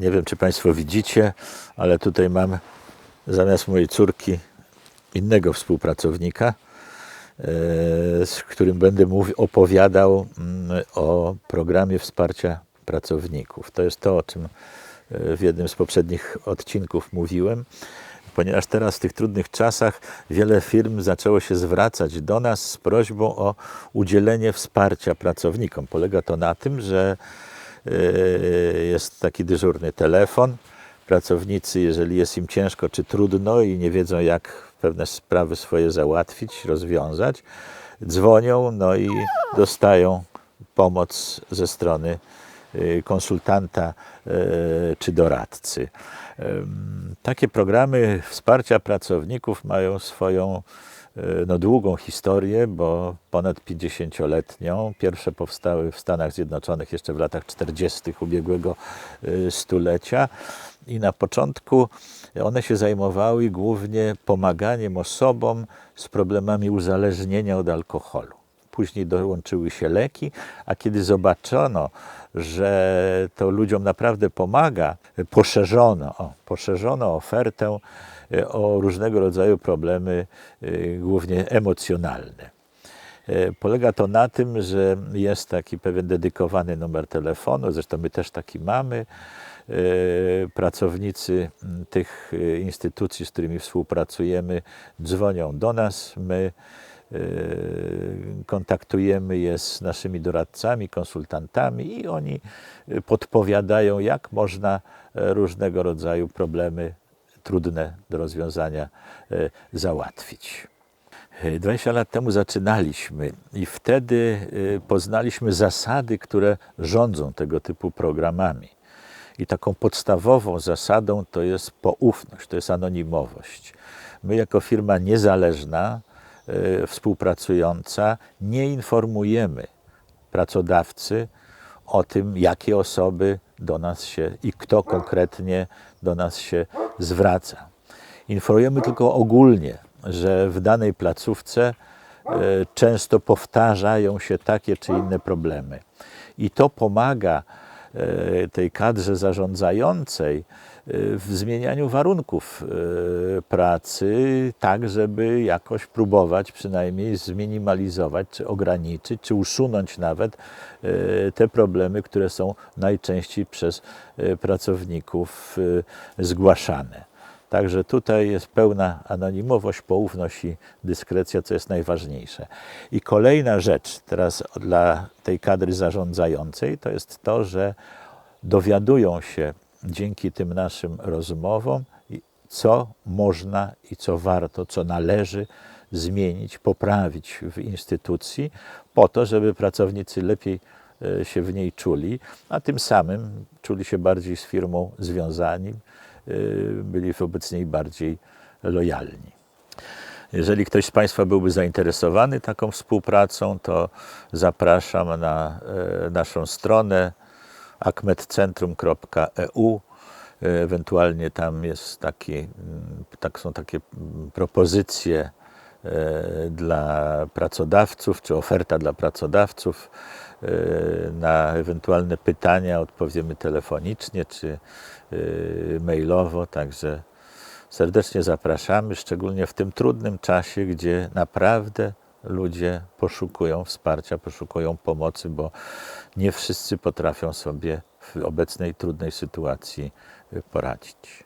Nie wiem, czy Państwo widzicie, ale tutaj mam zamiast mojej córki innego współpracownika, e, z którym będę opowiadał mm, o programie wsparcia pracowników. To jest to, o czym e, w jednym z poprzednich odcinków mówiłem. Ponieważ teraz w tych trudnych czasach wiele firm zaczęło się zwracać do nas z prośbą o udzielenie wsparcia pracownikom. Polega to na tym, że jest taki dyżurny telefon. Pracownicy, jeżeli jest im ciężko czy trudno i nie wiedzą, jak pewne sprawy swoje załatwić, rozwiązać, dzwonią no i dostają pomoc ze strony y, konsultanta y, czy doradcy. Takie programy wsparcia pracowników mają swoją no, długą historię, bo ponad 50-letnią. Pierwsze powstały w Stanach Zjednoczonych jeszcze w latach 40. ubiegłego y, stulecia i na początku one się zajmowały głównie pomaganiem osobom z problemami uzależnienia od alkoholu. Później dołączyły się leki, a kiedy zobaczono, że to ludziom naprawdę pomaga, poszerzono, o, poszerzono ofertę e, o różnego rodzaju problemy, e, głównie emocjonalne. E, Polega to na tym, że jest taki pewien dedykowany numer telefonu, zresztą my też taki mamy. Pracownicy tych instytucji, z którymi współpracujemy, dzwonią do nas. My kontaktujemy je z naszymi doradcami, konsultantami i oni e, podpowiadają, jak można e, różnego rodzaju problemy trudne do rozwiązania e, załatwić. 20 lat temu zaczynaliśmy i wtedy poznaliśmy zasady, które rządzą tego typu programami. I taką podstawową zasadą to jest poufność, to jest anonimowość. My, jako firma niezależna, współpracująca, nie informujemy pracodawcy o tym, jakie osoby do nas się i kto konkretnie do nas się zwraca. Informujemy tylko ogólnie, że w danej placówce e, często powtarzają się takie czy inne problemy. I to pomaga e, tej kadrze zarządzającej w zmienianiu warunków e, pracy, tak żeby jakoś próbować przynajmniej zminimalizować, czy ograniczyć, czy usunąć nawet e, te problemy, które są najczęściej przez e, pracowników zgłaszane. Także tutaj jest pełna anonimowość, poufność i dyskrecja, co jest najważniejsze. I kolejna rzecz teraz dla tej kadry zarządzającej to jest to, że dowiadują się dzięki tym naszym rozmowom, co można i co warto, co należy zmienić, poprawić w instytucji, po to, żeby pracownicy lepiej e, się w niej czuli, a tym samym czuli się bardziej z firmą związani, y, byli wobec niej bardziej lojalni. Jeżeli ktoś z Państwa byłby zainteresowany taką współpracą, to zapraszam na e, naszą stronę akmedcentrum.eu. Ewentualnie tam jest taki, mm, tak są takie mm, propozycje e, dla pracodawców, czy oferta dla pracodawców. E, Na ewentualne pytania odpowiemy telefonicznie czy e, mailowo, także serdecznie zapraszamy, szczególnie w tym trudnym czasie, gdzie naprawdę ludzie poszukują wsparcia, poszukują pomocy, bo nie wszyscy potrafią sobie w obecnej trudnej sytuacji poradzić.